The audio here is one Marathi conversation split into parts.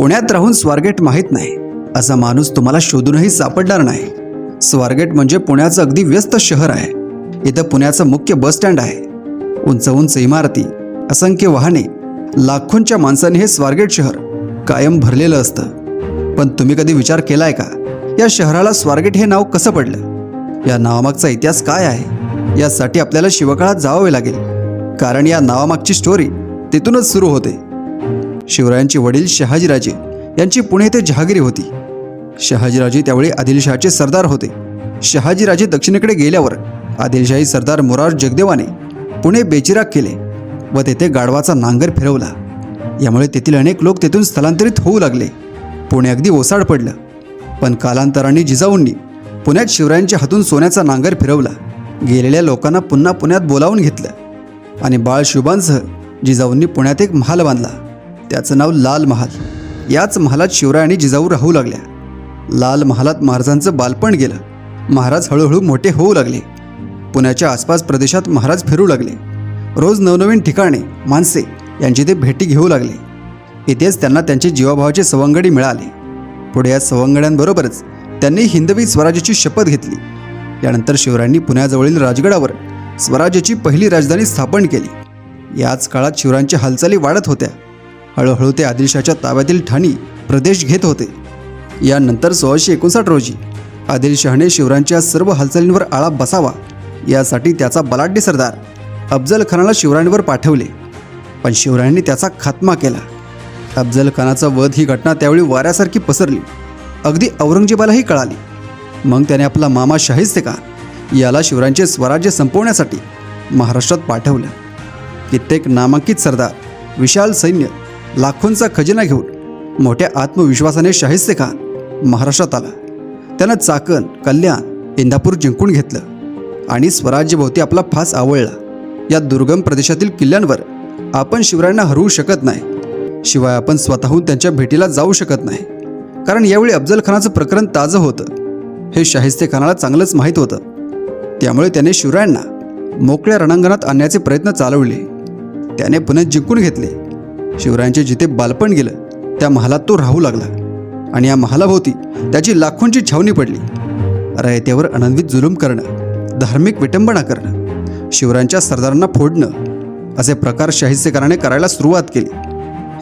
पुण्यात राहून स्वारगेट माहीत नाही. असा माणूस तुम्हाला शोधूनही सापडणार नाही. स्वारगेट म्हणजे पुण्याचं अगदी व्यस्त शहर आहे. इथं पुण्याचं मुख्य बस स्टँड आहे. उंच उंच इमारती असंख्य वाहने लाखोंच्या माणसाने हे स्वारगेट शहर कायम भरलेलं असतं. पण तुम्ही कधी विचार केलाय का? या शहराला स्वारगेट हे नाव कसं पडलं? या नावामागचा इतिहास काय आहे? यासाठी आपल्याला शिवकाळात जावावे लागेल. कारण या नावामागची स्टोरी तिथूनच सुरू होते. शिवरायांचे वडील शहाजीराजे यांची पुणे येथे जहागिरी होती. शहाजीराजे त्यावेळी आदिलशहाचे सरदार होते. शहाजीराजे दक्षिणेकडे गेल्यावर आदिलशाही सरदार मुरार जगदेवाने पुणे बेचिराग केले व तेथे गाढवाचा नांगर फिरवला. यामुळे तेथील अनेक लोक तेथून स्थलांतरित होऊ लागले. पुणे अगदी ओसाड पडलं. पण कालांतराने जिजाऊंनी पुण्यात शिवरायांच्या हातून सोन्याचा नांगर फिरवला. गेलेल्या लोकांना पुन्हा पुण्यात बोलावून घेतलं आणि बाळ शुभांसह जिजाऊंनी पुण्यात एक महाल बांधला. त्याचं नाव लाल महाल. याच महालात शिवराय आणि जिजाऊ राहू लागल्या. लाल महालात महाराजांचं बालपण गेलं. महाराज हळूहळू मोठे होऊ लागले. पुण्याच्या आसपास प्रदेशात महाराज फिरू लागले. रोज नवनवीन ठिकाणे माणसे यांची ते भेटी घेऊ लागले. इथेच त्यांना त्यांचे जीवाभावाचे सवंगडी मिळाले. पुढे या सवंगड्यांबरोबरच त्यांनी हिंदवी स्वराज्याची शपथ घेतली. यानंतर शिवरायांनी पुण्याजवळील राजगडावर स्वराज्याची पहिली राजधानी स्थापन केली. याच काळात शिवरायांच्या हालचाली वाढत होत्या. हळूहळू ते आदिलशाच्या ताब्यातील ठाणी प्रदेश घेत होते. यानंतर सोळाशे एकोणसाठ रोजी आदिलशहाने शिवरायांच्या सर्व हालचालींवर आळा बसावा यासाठी त्याचा बलाढ्य सरदार अफजल खानाला शिवरायांवर पाठवले. पण शिवरायांनी त्याचा खात्मा केला. अफजल खानाचा वध ही घटना त्यावेळी वाऱ्यासारखी पसरली. अगदी औरंगजेबालाही कळाली. मग त्याने आपला मामा शाहिस्ते का याला शिवरायांचे स्वराज्य संपवण्यासाठी महाराष्ट्रात पाठवलं. कित्येक नामांकित सरदार विशाल सैन्य लाखोंचा खजिना घेऊन मोठ्या आत्मविश्वासाने शाहिस्ते खान महाराष्ट्रात आला. त्यानं चाकण कल्याण इंदापूर जिंकून घेतलं आणि स्वराज्यभोवती आपला फास आवळला. या दुर्गम प्रदेशातील किल्ल्यांवर आपण शिवरायांना हरवू शकत नाही. शिवाय आपण स्वतःहून त्यांच्या भेटीला जाऊ शकत नाही. कारण यावेळी अफजल खानाचं प्रकरण ताजं होतं. हे शाहिस्ते खानाला चांगलंच माहीत होतं. त्यामुळे त्याने शिवरायांना मोकळ्या रणांगणात आणण्याचे प्रयत्न चालवले. त्याने पुण्यात जिंकून घेतले. शिवरायांचे जिथे बालपण गेलं त्या महालात तो राहू लागला. आणि या महालाभोवती त्याची लाखोंची छावणी पडली. रयतेवर अनन्वित जुलूम करणं धार्मिक विटंबना करणं शिवरायांच्या सरदारांना फोडणं असे प्रकार शाहिस्तेकाराने करायला सुरुवात केली.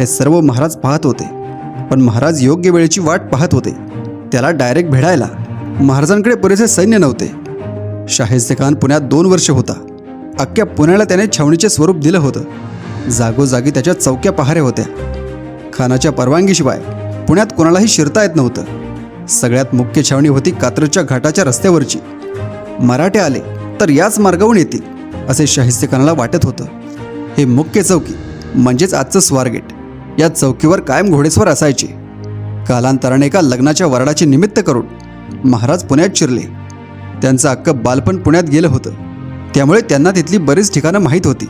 हे सर्व महाराज पाहत होते. पण महाराज योग्य वेळेची वाट पाहत होते. त्याला डायरेक्ट भेडायला महाराजांकडे पुरेसे सैन्य नव्हते. शाहिस्ते खान पुण्यात दोन वर्ष होता. अख्ख्या पुण्याला त्याने छावणीचे स्वरूप दिलं होतं. जागोजागी त्याच्या चौक्या पहाऱ्या होत्या. खानाच्या परवानगीशिवाय पुण्यात कोणालाही शिरता येत नव्हतं. सगळ्यात मुख्य छावणी होती कात्रच्या घाटाच्या रस्त्यावरची. मराठे आले तर याच मार्गावरून येतील असे शाहिस्ते खानाला वाटत होतं. हे मुख्य चौकी म्हणजेच आजचं स्वारगेट या चौकीवर कायम घोडेस्वर असायचे. कालांतराने एका लग्नाच्या वराडाचे निमित्त करून महाराज पुण्यात शिरले. त्यांचं अक्क बालपण पुण्यात गेलं होतं. त्यामुळे त्यांना तिथली बरीच ठिकाणं माहीत होती.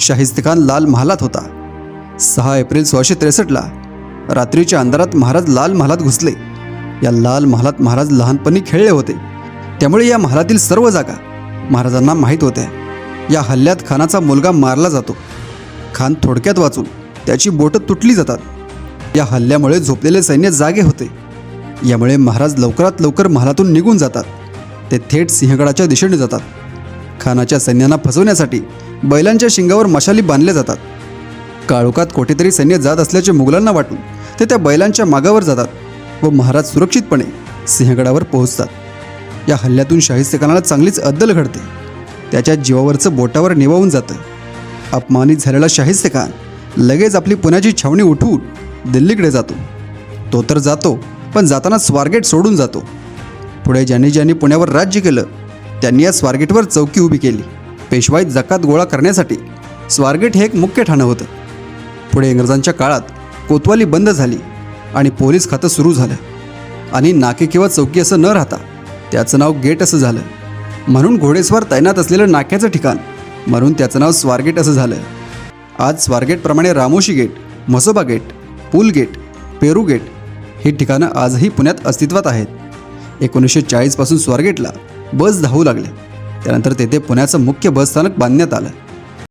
शाहिस्ते खान लाल महालात होता. सहा एप्रिल सोळाशे त्रेसष्टला रात्रीच्या अंधारात महाराज लाल महालात घुसले. या लाल महालात महाराज लहानपणी खेळले होते. त्यामुळे या महालातील सर्व जागा महाराजांना माहीत होत्या. या हल्ल्यात खानाचा मुलगा मारला जातो. खान थोडक्यात वाचून त्याची बोटं तुटली जातात. या हल्ल्यामुळे झोपलेले सैन्य जागे होते. यामुळे महाराज लवकरात लवकर महालातून निघून जातात. ते थेट सिंहगडाच्या दिशेने जातात. खानाच्या सैन्यांना फसवण्यासाठी बैलांच्या शिंगावर मशाली बांधल्या जातात. काळोखात कोठेतरी सैन्य जात असल्याचे मुघलांना वाटून ते त्या बैलांच्या मागावर जातात व महाराज सुरक्षितपणे सिंहगडावर पोहोचतात. या हल्ल्यातून शाहिस्तेखानाला चांगलीच अद्दल घडते. त्याच्या जीवावरचं बोटावर निवावून जातं. अपमानित झालेला शाहिस्तेखान लगेच आपली पुण्याची छावणी उठवून दिल्लीकडे जातो. तो तर जातो पण जाताना स्वारगेट सोडून जातो. पुढे ज्यांनी ज्यांनी पुण्यावर राज्य केलं त्यांनी या स्वारगेटवर चौकी उभी केली. पेशवाईत जकात गोळा करण्यासाठी स्वारगेट हे एक मुख्य ठाणं होतं. पुढे इंग्रजांच्या काळात कोतवाली बंद झाली आणि पोलीस खातं सुरू झालं. आणि नाके किंवा चौकी असं न राहता त्याचं नाव गेट असं झालं. म्हणून घोडेस्वार तैनात असलेलं नाक्याचं ठिकाण म्हणून त्याचं नाव स्वारगेट असं झालं. आज स्वारगेटप्रमाणे Ramoshi gate Mhasoba gate Pul gate Peru gate ही ठिकाणं आजही पुण्यात अस्तित्वात आहेत. एकोणीसशे चाळीसपासून स्वारगेटला बस धावू लागल्या. त्यानंतर तेथे पुण्याचं मुख्य बस स्थानक बांधण्यात आलं.